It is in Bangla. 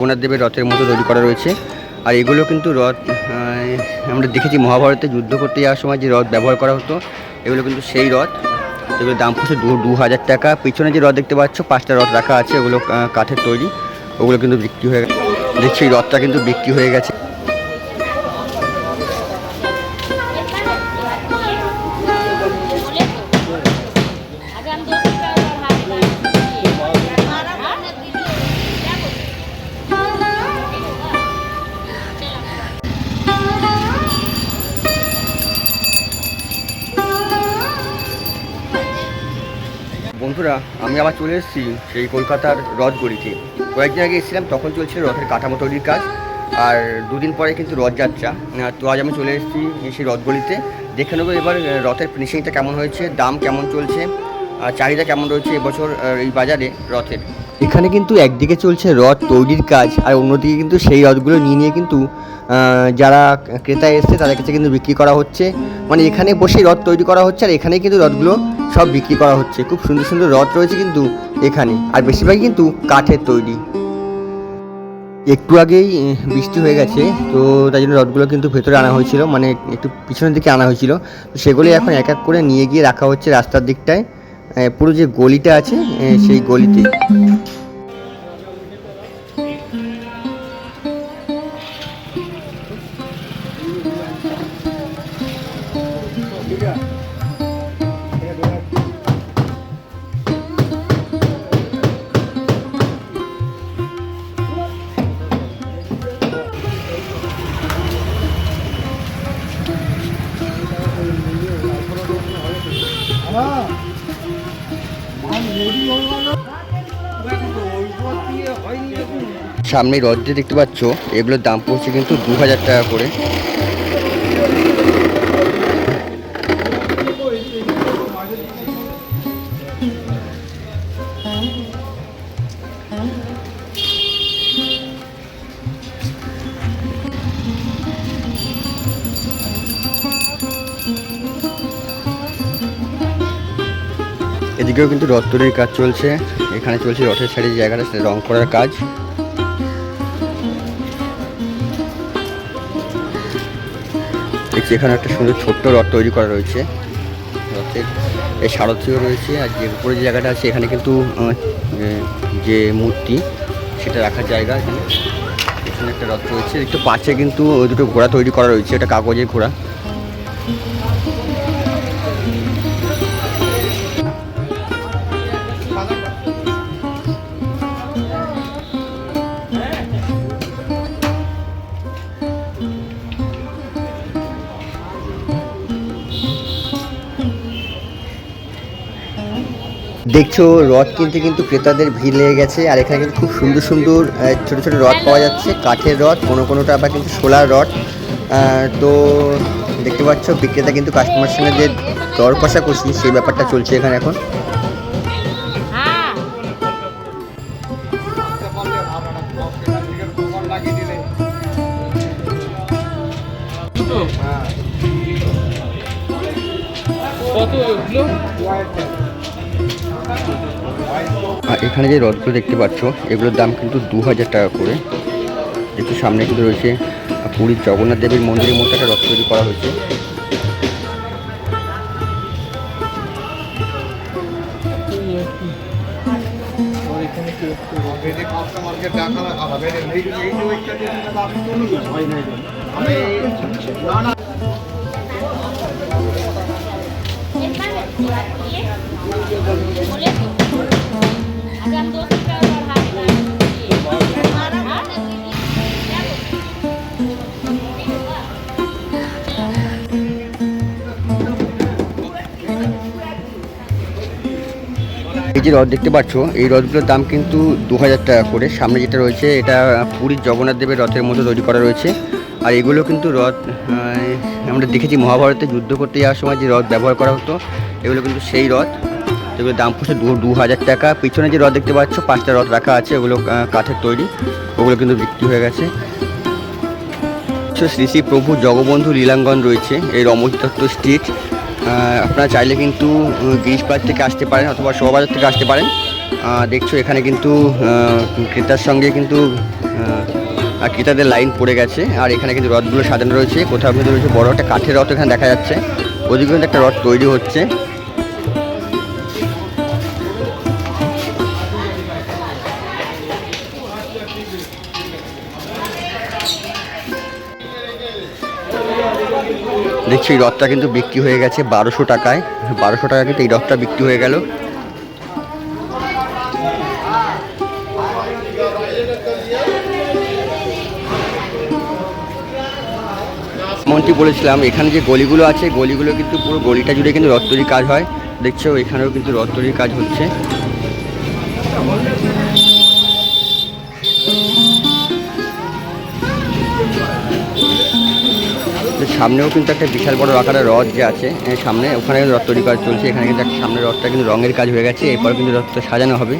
জগন্নাথ দেবের রথের মতো তৈরি করা রয়েছে। আর এগুলো কিন্তু রথ আমরা দেখেছি মহাভারতে যুদ্ধ করতে যাওয়ার সময় যে রথ ব্যবহার করা হতো, এগুলো কিন্তু সেই রথ। এগুলোর দাম পড়ছে দু দু হাজার টাকা। পিছনে যে রথ দেখতে পাচ্ছ, পাঁচটা রথ রাখা আছে, ওগুলো কাঠের তৈরি। ওগুলো কিন্তু বিক্রি হয়ে গেছে। দেখছি রথটা কিন্তু বিক্রি হয়ে গেছে। বন্ধুরা, আমি আবার চলে এসেছি সেই কলকাতার রথগড়িতে কয়েকদিন আগে এসেছিলাম, তখন চলছিল রথের কাঠামো তৈরির কাজ, আর দুদিন পরে কিন্তু রথযাত্রা। তো আজ আমি চলে এসেছি সেই রথগুলিতে দেখে নেব এবার রথের ফিনিশিংটা কেমন হয়েছে, দাম কেমন চলছে চাহিদা কেমন রয়েছে এবছর এই বাজারে রথের? এখানে কিন্তু একদিকে চলছে রথ তৈরির কাজ, আর অন্যদিকে কিন্তু সেই রথগুলো নিয়ে নিয়ে কিন্তু যারা ক্রেতা এসছে তাদের কাছে কিন্তু বিক্রি করা হচ্ছে। মানে এখানে বসেই রথ তৈরি করা হচ্ছে, আর এখানেই কিন্তু রথগুলো সব বিক্রি করা হচ্ছে। খুব সুন্দর সুন্দর রথ রয়েছে কিন্তু এখানে, আর বেশিরভাগই কিন্তু কাঠের তৈরি। একটু আগেই বৃষ্টি হয়ে গেছে, তো তাই জন্য রথগুলো কিন্তু ভেতরে আনা হয়েছিল মানে একটু পিছনের দিকে আনা হয়েছিল। তো সেগুলি এখন এক এক করে নিয়ে গিয়ে রাখা হচ্ছে রাস্তার দিকটায়। পুরো যে গলিটা আছে সেই গলিতে। সামনে রদ যে দেখতে পাচ্ছ এগুলোর দাম পড়ছে কিন্তু দু হাজার টাকা করে। এদিকেও কিন্তু রথ তৈরির কাজ চলছে। এখানে চলছে রথের সাইডের জায়গাটা, সেটা রং করার কাজ। এখানে একটা সুন্দর ছোট্ট রথ তৈরি করা রয়েছে। রথের এই সারথিও রয়েছে, আর যে উপরে যে জায়গাটা আছে, এখানে কিন্তু যে মূর্তি, সেটা রাখার জায়গা এখানে। এখানে একটা রথ রয়েছে। একটু পাশে কিন্তু ওই দুটো ঘোড়া তৈরি করা রয়েছে এটা কাগজের ঘোড়া। দেখছ, রথ কিনতে কিন্তু ক্রেতাদের ভিড় লেগে গেছে, আর এখানে কিন্তু খুব সুন্দর সুন্দর ছোট ছোট রথ পাওয়া যাচ্ছে, কাঠের রথ, কোনো কোনোটা আবার কিন্তু সোলার রথ। তো দেখতে পাচ্ছ, বিক্রেতা কিন্তু কাস্টমার সঙ্গে যে দর কষাকষি সেই ব্যাপারটা চলছে এখানে এখন। কত আর এখানে যে রথগুলো দেখতে পাচ্ছ, এগুলোর দাম কিন্তু দু হাজার টাকা করে। একটু সামনে কিন্তু রয়েছে পুরীর জগন্নাথ দেবের মন্দিরের মধ্যে একটা রথ তৈরি করা হয়েছে। এই যে রথ দেখতে পাচ্ছ, এই রথগুলোর দাম কিন্তু দু হাজার টাকা করে। সামনে যেটা রয়েছে, এটা পুরীর জগন্নাথ দেবের রথের মতো তৈরি করা রয়েছে। আর এগুলো কিন্তু রথ আমরা দেখেছি মহাভারতে যুদ্ধ করতে যাওয়ার সময় যে রথ ব্যবহার করা হতো, এগুলো কিন্তু সেই রথ এগুলোর দাম পড়ছে দু দু হাজার টাকা। পিছনে যে রথ দেখতে পাচ্ছ, পাঁচটা রথ রাখা আছে, ওগুলো কাঠের তৈরি। ওগুলো কিন্তু বিক্রি হয়ে গেছে। শ্রী শ্রী প্রভু জগবন্ধু লীলাঙ্গন রয়েছে, এই রমজ দত্ত স্ট্রিট। আপনারা চাইলে কিন্তু পার্ক থেকে আসতে পারেন অথবা শোভাবাজার থেকে আসতে পারেন। দেখছ এখানে কিন্তু ক্রেতার সঙ্গে কিন্তু ক্রেতাদের লাইন পড়ে গেছে, আর এখানে কিন্তু রথগুলো সাজানো রয়েছে, কোথাও কিন্তু রয়েছে বড় একটা কাঠের রথ এখানে দেখা যাচ্ছে, ওদিকে কিন্তু একটা রথ তৈরি হচ্ছে। দেখছি এই রথটা কিন্তু বিক্রি হয়ে গেছে বারোশো টাকায়, বারোশো টাকা কিন্তু এই রথটা বিক্রি হয়ে গেল। যেমনটি বলেছিলাম, এখানে যে গলিগুলো আছে, গলিগুলো কিন্তু পুরো গলিটা জুড়ে কিন্তু রথ কাজ হয়। দেখছ, এখানেও কিন্তু রথ কাজ হচ্ছে। সামনেও কিন্তু একটা বিশাল বড় আকারের রথ যে আছে সামনে ওখানে রথ তৈরি কাজ চলছে। এখানে কিন্তু একটা সামনের রথটা কিন্তু রঙের কাজ হয়ে গেছে, এরপর কিন্তু রথটা সাজানো হবে।